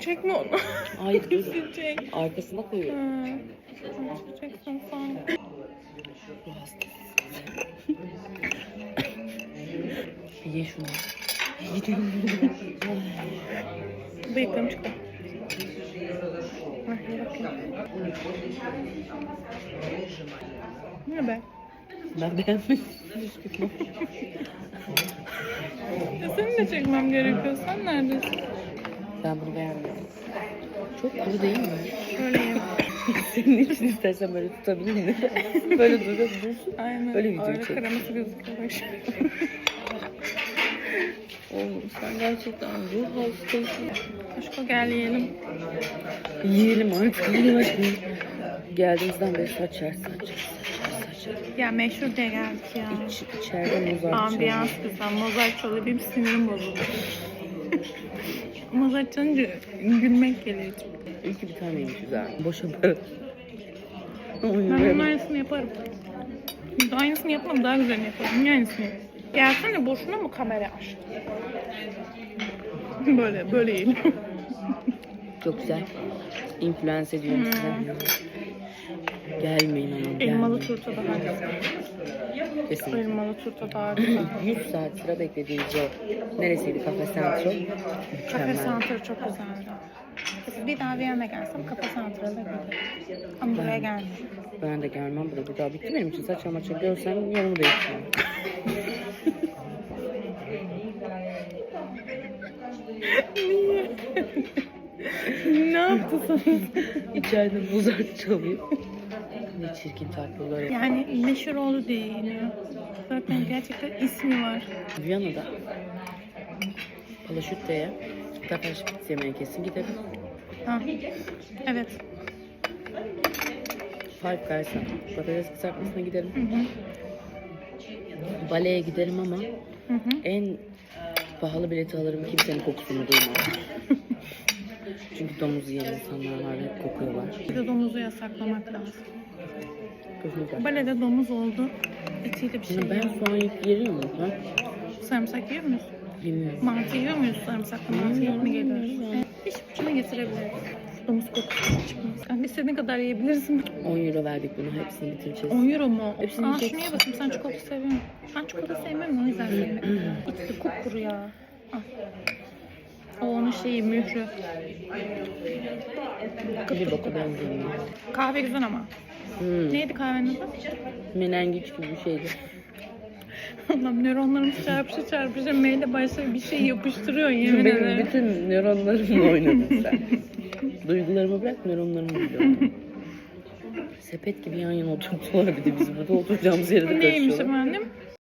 Çekme onu. Hayır dur. Çek. Arkasına koyuyorum. Ha. Çeksin sen. Ye şunu. Yedim. Bıyıklarım çıktı. Ne be? Ben beğenmedim. Ya senin de çekmem gerekiyor. Sen neredesin? Ben bunu beğenmiyorum. Çok kuru değil mi? Senin için istersen böyle tutabilir miyim? böyle durup dursun. Aynen. Öyle video Öyle çek. kreması gözüküyor. Oğlum sen gerçekten ruh hastasın. Aşko gel yiyelim. Yiyelim artık. Yiyelim artık. Geldiğimizden beri saç yer, saç yer, saç yer, saç yer. Ya meşhur diye geldik ya. İç, içeride muzar Ambiyans güzel. Mozaik çalıyor. Benim sinirim bozuldu. Mozaik çalınca gülmek geliyor. içime. İyi ki bir taneymiş güzel. Boşa böyle. Oy, Ben bunun aynısını yaparım. Biz aynısını yapmam daha güzelini yaparım. Niye aynısını yapayım? Gelsene boşuna mı kamera açtın? böyle böyle yiyelim. Çok güzel. Influence ediyorum Hmm. size. Gelmeyin ama. Elmalı turta daha güzel. Kesinlikle. Elmalı turta daha güzel. 100 saat sıra beklediğimiz o. Neresiydi? Kafe Central. Kafe Mükemmel. Center çok güzeldi. Bir daha Viyana'ya gelsem Kafe Center'a da giderim. Ama buraya gelmem. Ben de gelmem. Burada bir daha bitti benim için. Saç maça görsem yorumu değiştirmem. ne yaptı sana? İçeride muzar çalıyor. Ne çirkin tatlılar. Yani meşhur oldu diye yeniyor. Zaten gerçekten ismi var. Viyana'da Palaşütte'ye Takas yemeğe kesin gidelim. Ha. Evet. Five Guys'a patates kızartmasına gidelim. Hı hı. Baleye giderim ama Hı hı. en pahalı bileti alırım kimsenin kokusunu duymam. Çünkü domuz yiyen insanlar var hep kokuyorlar. Bir de domuzu yasaklamak lazım. Kesinlikle. Balede domuz oldu. Etiyle bir şey Şimdi ben yok. soğan yerim mi? Ha? Sarımsak yiyor muyuz? Bilmiyorum. Mantı yiyor muyuz? Sarımsaklı mantı mi geliyoruz? Bilmiyorum. Hiç içine getirebiliriz. Domuz kokusu çıkmaz. Yani istediğin kadar yiyebilirsin. 10 euro verdik bunu hepsini bitireceğiz. 10 euro mu? Hepsini Aa yiyeceksin. şunu ye bakayım sen çikolata seviyor musun? Ben çikolata sevmem o yüzden sevmiyorum. İçti kupkuru ya. Al. O onun şeyi mührü. Bir boku. Kahve güzel ama. Hmm. Neydi kahvenin adı? Menengiç gibi bir şeydi. Allah'ım nöronlarımız çarpışa çarpışa maile başka bir şey yapıştırıyor yemin Benim ederim. bütün nöronlarımla oynadın sen. Duygularımı bırak nöronlarımı biliyorum. Sepet gibi yan yana oturttular bir de biz burada oturacağımız yere de neymiş efendim?